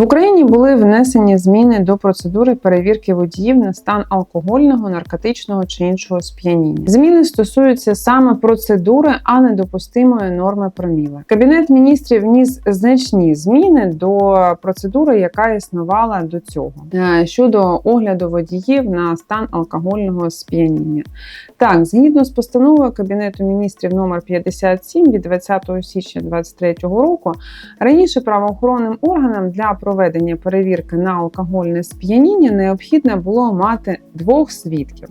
В Україні були внесені зміни до процедури перевірки водіїв на стан алкогольного, наркотичного чи іншого сп'яніння. Зміни стосуються саме процедури, а не допустимої норми проміла. Кабінет міністрів вніс значні зміни до процедури, яка існувала до цього е, щодо огляду водіїв на стан алкогольного сп'яніння. Так, згідно з постановою Кабінету міністрів номер 57 від 20 січня 2023 року, раніше правоохоронним органам для проведення перевірки на алкогольне сп'яніння необхідно було мати двох свідків.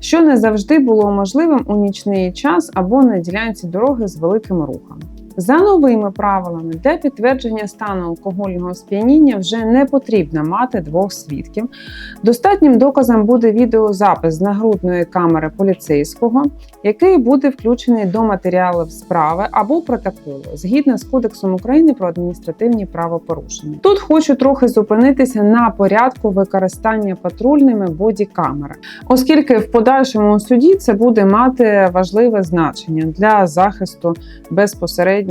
Що не завжди було можливим у нічний час або на ділянці дороги з великим рухом. За новими правилами для підтвердження стану алкогольного сп'яніння вже не потрібно мати двох свідків. Достатнім доказом буде відеозапис з нагрудної камери поліцейського, який буде включений до матеріалів справи або протоколу згідно з Кодексом України про адміністративні правопорушення. Тут хочу трохи зупинитися на порядку використання патрульними бодікамери, оскільки в подальшому суді це буде мати важливе значення для захисту безпосередньо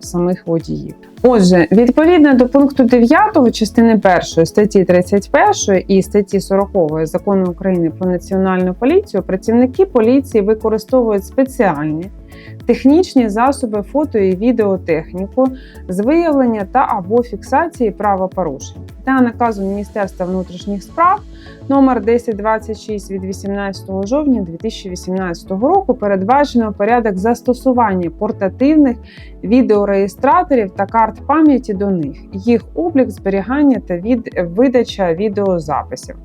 самих водіїв. Отже, відповідно до пункту 9 частини 1 статті 31 і статті 40 закону України про національну поліцію, працівники поліції використовують спеціальні технічні засоби фото і відеотехніку з виявлення та або фіксації правопорушень та наказу Міністерства внутрішніх справ номер 1026 від 18 жовтня 2018 року передбачено порядок застосування портативних відеореєстраторів та карт пам'яті до них, їх облік, зберігання та від видача відеозаписів.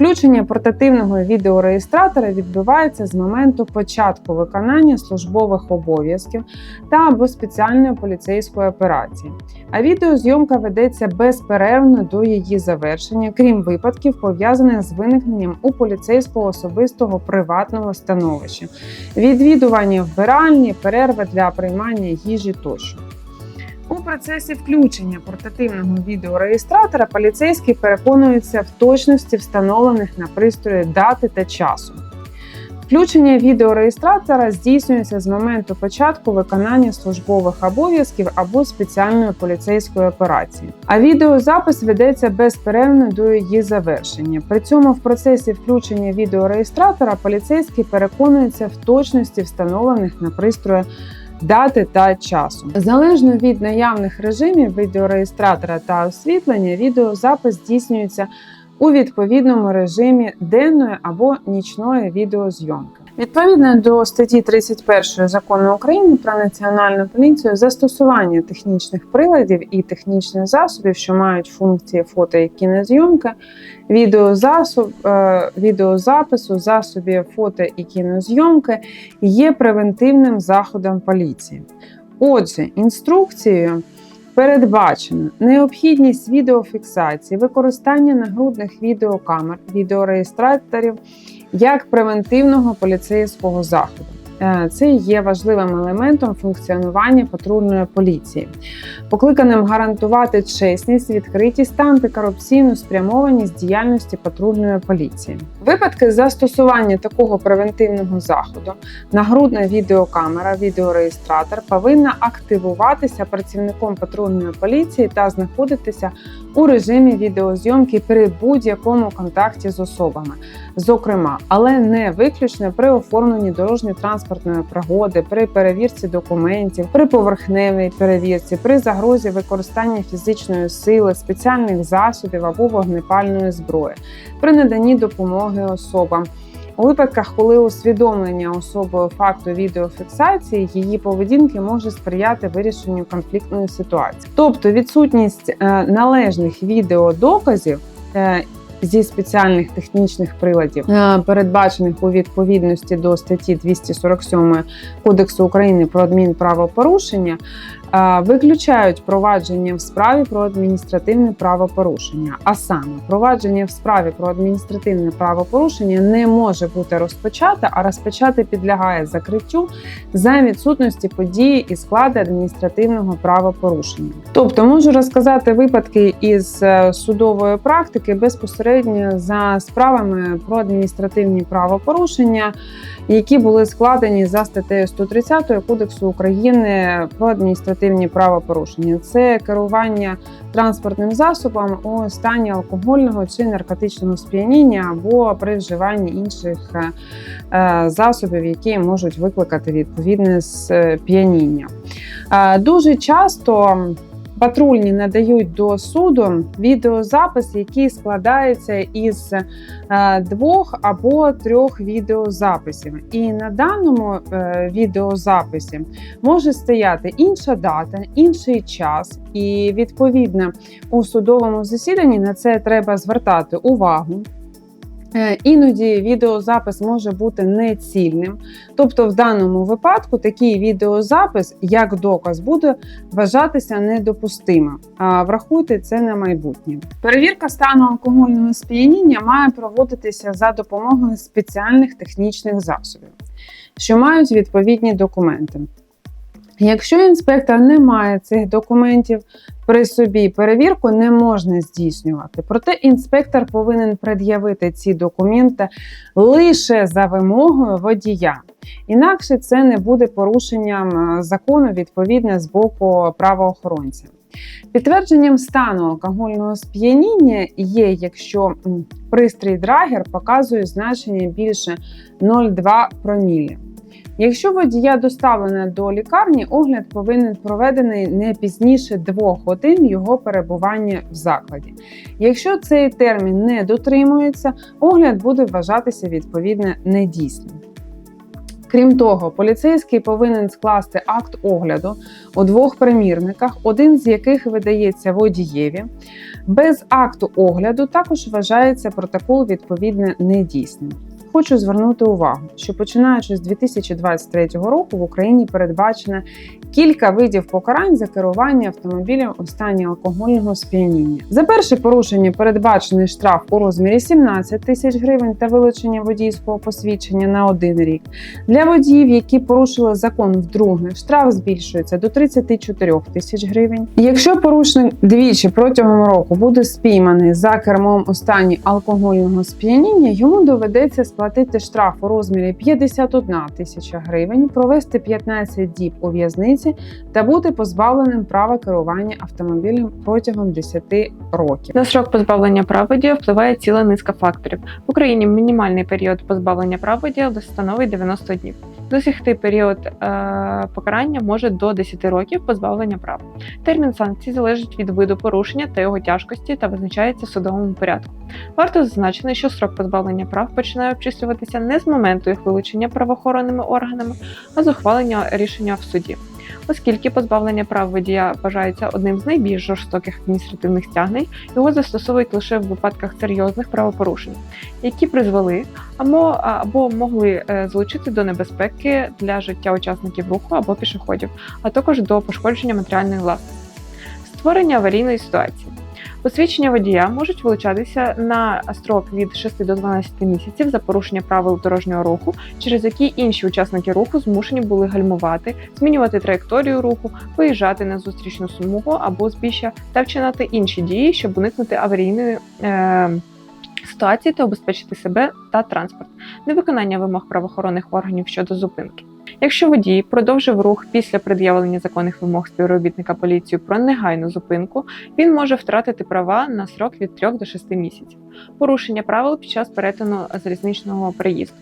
Включення портативного відеореєстратора відбувається з моменту початку виконання службових обов'язків та або спеціальної поліцейської операції. А відеозйомка ведеться безперервно до її завершення, крім випадків, пов'язаних з виникненням у поліцейського особистого приватного становища, відвідування вбиральні, перерви для приймання їжі тощо. У процесі включення портативного відеореєстратора поліцейський переконується в точності встановлених на пристрої дати та часу. Включення відеореєстратора здійснюється з моменту початку виконання службових обов'язків або спеціальної поліцейської операції, а відеозапис ведеться безперервно до її завершення. При цьому в процесі включення відеореєстратора поліцейський переконується в точності встановлених на пристрої дати та часу. Залежно від наявних режимів відеореєстратора та освітлення, відеозапис здійснюється у відповідному режимі денної або нічної відеозйомки. Відповідно до статті 31 закону України про національну поліцію, застосування технічних приладів і технічних засобів, що мають функції фото і кінозйомки, відеозасоб, е, відеозапису, засобів фото і кінозйомки є превентивним заходом поліції. Отже, інструкцією передбачено необхідність відеофіксації, використання нагрудних відеокамер, відеореєстраторів як превентивного поліцейського заходу. Е, це є важливим елементом функціонування патрульної поліції, покликаним гарантувати чесність, відкритість та антикорупційну спрямованість діяльності патрульної поліції. Випадки застосування такого превентивного заходу, нагрудна відеокамера, відеореєстратор повинна активуватися працівником патрульної поліції та знаходитися у режимі відеозйомки при будь-якому контакті з особами, зокрема, але не виключно при оформленні дорожньої транспортної пригоди, при перевірці документів, при поверхневій перевірці, при загрозі використання фізичної сили, спеціальних засобів або вогнепальної зброї, при наданні допомоги особам. У випадках, коли усвідомлення особою факту відеофіксації її поведінки може сприяти вирішенню конфліктної ситуації, тобто відсутність е, належних відеодоказів е, зі спеціальних технічних приладів, е, передбачених у відповідності до статті 247 Кодексу України про адмінправопорушення, виключають провадження в справі про адміністративне правопорушення. А саме провадження в справі про адміністративне правопорушення не може бути розпочате, а розпочати підлягає закриттю за відсутності події і складу адміністративного правопорушення. Тобто можу розказати випадки із е, судової практики безпосередньо за справами про адміністративні правопорушення, які були складені за статтею 130 Кодексу України про адміністративні правопорушення: це керування транспортним засобом у стані алкогольного чи наркотичного сп'яніння або при вживанні інших е, е, засобів, які можуть викликати відповідне сп'яніння. Е, Дуже часто патрульні надають до суду відеозапис, який складається із е, двох або трьох відеозаписів. І на даному е, відеозаписі може стояти інша дата, інший час, і відповідно у судовому засіданні на це треба звертати увагу. Е, Іноді відеозапис може бути нецільним, тобто в даному випадку такий відеозапис як доказ буде вважатися недопустимим. А врахуйте це на майбутнє. Перевірка стану алкогольного сп'яніння має проводитися за допомогою спеціальних технічних засобів, що мають відповідні документи. Якщо інспектор не має цих документів при собі, перевірку не можна здійснювати. Проте інспектор повинен пред'явити ці документи лише за вимогою водія. Інакше це не буде порушенням е, закону відповідне з боку правоохоронця. Підтвердженням стану алкогольного сп'яніння є, якщо пристрій драгер показує значення більше 0,2 промілі. Якщо водія доставлено до лікарні, огляд повинен проведений не пізніше двох годин його перебування в закладі. Якщо цей термін не дотримується, огляд буде вважатися відповідно недійсним. Крім того, поліцейський повинен скласти акт огляду у двох примірниках, один з яких видається водієві. Без акту огляду також вважається протокол відповідно недійсним. Хочу звернути увагу, що починаючи з 2023 року в Україні передбачено кілька видів покарань за керування автомобілем у стані алкогольного сп'яніння. За перше порушення передбачений штраф у розмірі 17 тисяч гривень та вилучення водійського посвідчення на один рік. Для водіїв, які порушили закон вдруге, штраф збільшується до 34 тисяч гривень. Якщо порушник двічі протягом року буде спійманий за кермом у стані алкогольного сп'яніння, йому доведеться сплатити штраф у розмірі 51 тисяча гривень, провести 15 діб у в'язниці та бути позбавленим права керування автомобілем протягом 10 років. На срок позбавлення прав водія впливає ціла низка факторів. В Україні мінімальний період позбавлення прав водія становить 90 днів. Досягти період е, покарання може до 10 років позбавлення прав. Термін санкцій залежить від виду порушення та його тяжкості та визначається в судовому порядку. Варто зазначити, що срок позбавлення прав починає обчислюватися не з моменту їх вилучення правоохоронними органами, а з ухвалення рішення в суді. Оскільки позбавлення прав водія вважається одним з найбільш жорстоких адміністративних стягнень, його застосовують лише в випадках серйозних правопорушень, які призвели або, або могли е, залучити до небезпеки для життя учасників руху або пішоходів, а також до пошкодження матеріальної власності. Створення аварійної ситуації. Посвідчення водія можуть вилучатися на строк від 6 до 12 місяців за порушення правил дорожнього руху, через які інші учасники руху змушені були гальмувати, змінювати траєкторію руху, виїжджати на зустрічну смугу або збіжжя та вчинати інші дії, щоб уникнути аварійної. Е Ситуації та обезпечити себе та транспорт, невиконання вимог правоохоронних органів щодо зупинки. Якщо водій продовжив рух після пред'явлення законних вимог співробітника поліції про негайну зупинку, він може втратити права на срок від 3 до 6 місяців. Порушення правил під час перетину залізничного переїзду.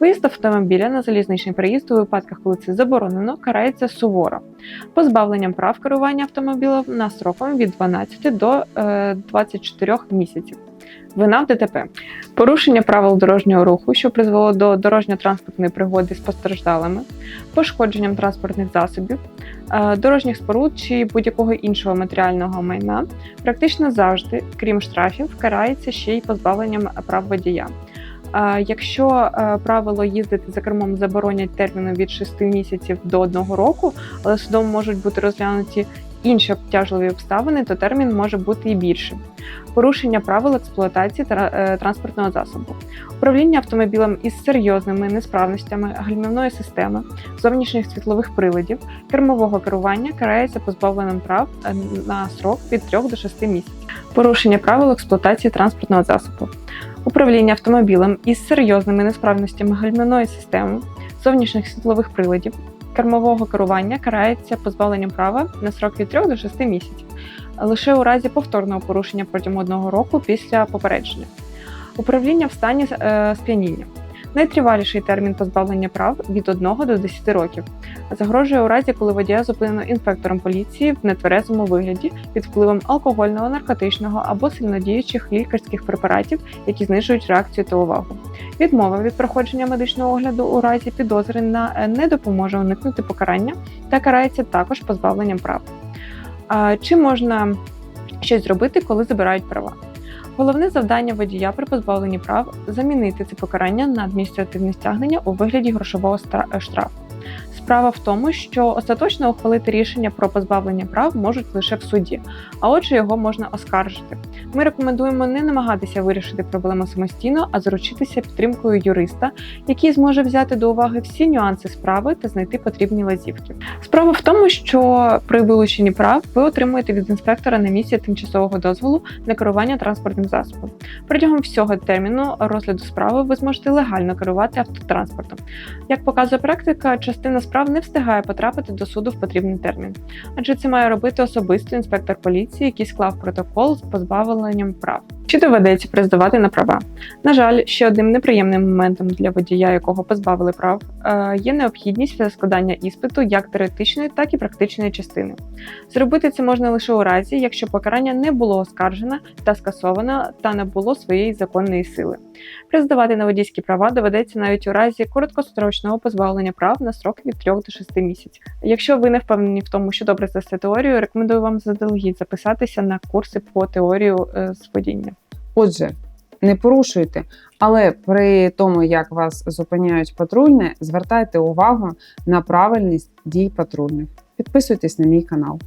Виїзд автомобіля на залізничний переїзд у випадках, коли це заборонено, карається суворо, позбавленням прав керування автомобілем на сроком від 12 до е, 24 місяців. Вина в ДТП. Порушення правил дорожнього руху, що призвело до дорожньо-транспортної пригоди з постраждалими, пошкодженням транспортних засобів, е, дорожніх споруд чи будь-якого іншого матеріального майна, практично завжди, крім штрафів, карається ще й позбавленням прав водія. Е, Якщо е, правило їздити за кермом заборонять терміну від 6 місяців до 1 року, але судом можуть бути розглянуті інші обтяжливі обставини, то термін може бути і більшим. Порушення правил експлуатації е, транспортного засобу, управління автомобілем із серйозними несправностями гальмівної системи, зовнішніх світлових приладів, кермового керування карається позбавленням прав е, на срок від 3 до 6 місяців. Порушення правил експлуатації транспортного засобу, управління автомобілем із серйозними несправностями гальмівної системи, зовнішніх світлових приладів, кермового керування карається позбавленням права на срок від 3 до 6 місяців, лише у разі повторного порушення протягом одного року після попередження. Управління в стані е, сп'яніння. Найтриваліший термін позбавлення прав від 1 до 10 років. Загрожує у разі, коли водія зупинено інспектором поліції в нетверезому вигляді під впливом алкогольного, наркотичного або сильнодіючих лікарських препаратів, які знижують реакцію та увагу. Відмова від проходження медичного огляду у разі підозри на е, не допоможе уникнути покарання та карається також позбавленням прав. Чи можна щось зробити, коли забирають права? Головне завдання водія при позбавленні прав замінити це покарання на адміністративне стягнення у вигляді грошового е, штрафу. Справа в тому, що остаточно ухвалити рішення про позбавлення прав можуть лише в суді, а отже, його можна оскаржити. Ми рекомендуємо не намагатися вирішити проблему самостійно, а заручитися підтримкою юриста, який зможе взяти до уваги всі нюанси справи та знайти потрібні лазівки. Справа в тому, що при вилученні прав ви отримуєте від інспектора на місці тимчасового дозволу на керування транспортним засобом. Протягом всього терміну розгляду справи ви зможете легально керувати автотранспортом. Як показує практика, частина справ не встигає потрапити до суду в потрібний термін, адже це має робити особисто інспектор поліції, який склав протокол з позбавленням прав. Чи доведеться приздавати на права? На жаль, ще одним неприємним моментом для водія, якого позбавили прав, е, є необхідність складання іспиту як теоретичної, так і практичної частини. Зробити це можна лише у разі, якщо покарання не було оскаржено та скасовано та не було своєї законної сили. Приздавати на водійські права доведеться навіть у разі короткострочного позбавлення прав на строк від 3 до 6 місяців. Якщо ви не впевнені в тому, що добре здасте теорію, рекомендую вам заздалегідь записатися на курси по теорію е, з водіння. Отже, не порушуйте, але при тому, як вас зупиняють патрульне, звертайте увагу на правильність дій патрульних. Підписуйтесь на мій канал.